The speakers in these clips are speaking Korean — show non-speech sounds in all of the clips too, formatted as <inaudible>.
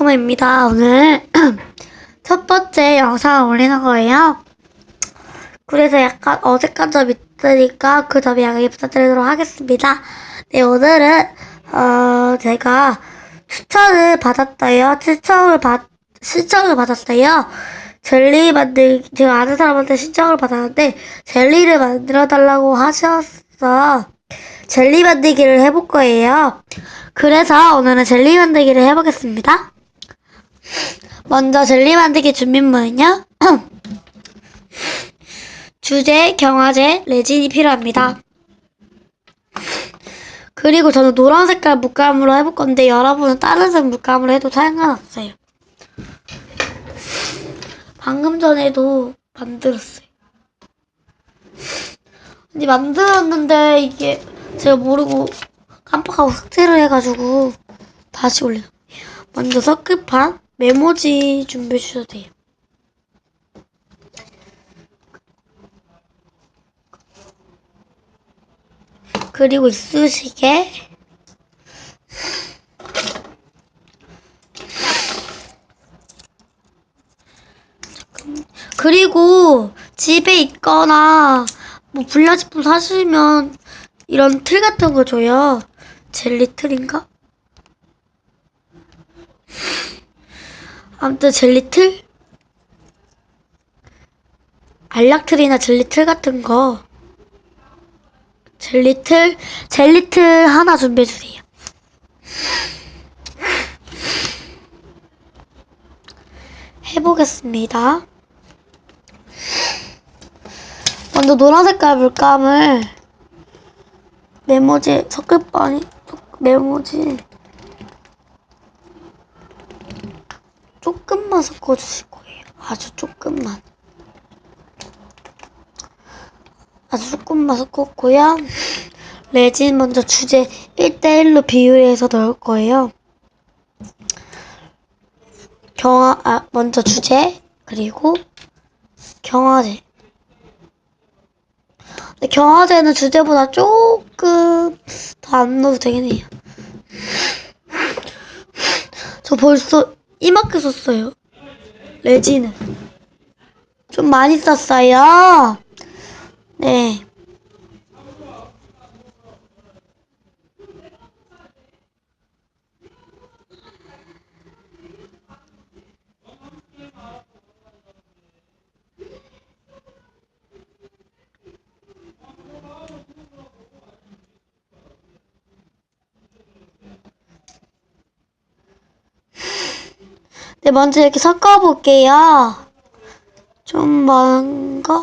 코코마입니다. 오늘 <clears throat> 첫 번째 영상을 올리는 거예요. 그래서 약간 어색한 점이 있으니까 그 점이 양해 부탁드리도록 하겠습니다. 네, 오늘은 어, 제가 추천을 받았어요. 추천을 받, 신청을 받았어요. 젤리 만들, 제가 아는 사람한테 신청을 받았는데, 젤리를 만들어 달라고 하셔서, 젤리 만들기를 해볼 거예요. 그래서 오늘은 젤리 만들기를 해보겠습니다. 먼저 젤리 만들기 준비물은요. <clears throat> 주제, 경화제, 레진이 필요합니다. 그리고 저는 노란 색깔 물감으로 해볼 건데 여러분은 다른 색 물감으로 해도 상관없어요. 방금 전에도 만들었어요. 근데 만들었는데 이게 제가 모르고 깜빡하고 삭제를 해가지고 다시 올려. 먼저 서클판 메모지 준비해 주셔도 돼요. 그리고 이쑤시개 그리고 집에 있거나 뭐 불량식품 사시면 이런 틀 같은 거 줘요. 젤리 틀인가? 아무튼 젤리 틀? 알약 틀이나 젤리 틀 같은 거. 젤리 틀, 젤리 틀 하나 준비해 주세요. 해보겠습니다. 먼저 노란 색깔 물감을 메모지 섞을바니 메모지 조금만 섞어주실 거예요. 아주 조금만. 아주 조금만 섞었고요. <laughs> 레진 먼저 주제 1대1로 비율해서 넣을 거예요. 경화, 아, 먼저 주제, 그리고 경화제. 근데 경화제는 주제보다 조금 더 안 넣어도 되긴 해요. 저 벌써 이만큼 썼어요. 레진은. 좀 많이 썼어요. 네. 네, 먼저 이렇게 섞어볼게요. 좀 많은가?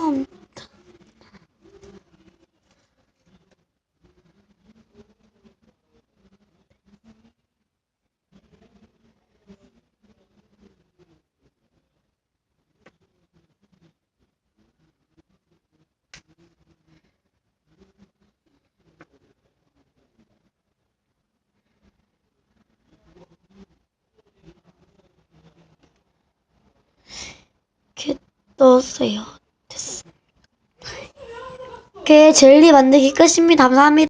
넣었어요. 됐어. 이렇게 젤리 만들기 끝입니다. 감사합니다.